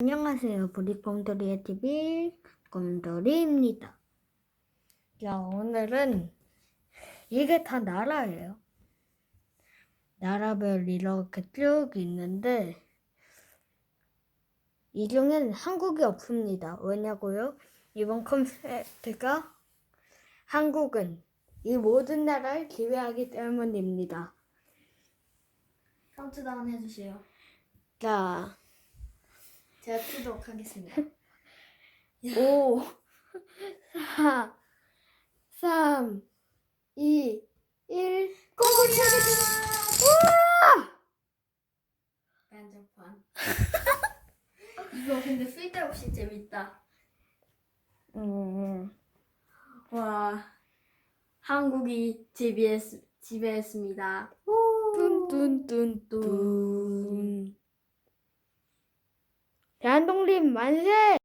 안녕하세요. 브리pom돌이의 TV 곰돌이입니다. 자, 오늘은 이게 다 나라예요. 나라별 이렇게 쭉 있는데 이 중엔 한국이 없습니다. 왜냐고요? 이번 컨셉트가 한국은 이 모든 나라를 지배하기 때문입니다. 카운트다운 해주세요. 자, 제가 뜨도록 하겠습니다. 5, 4, 3, 2, 1. 한정판. 이거 근데 쓸데없이 재밌다. 음, 와, 한국이 지배했, 지배했습니다. 뚠뚠뚠뚠. 대한독립 만세!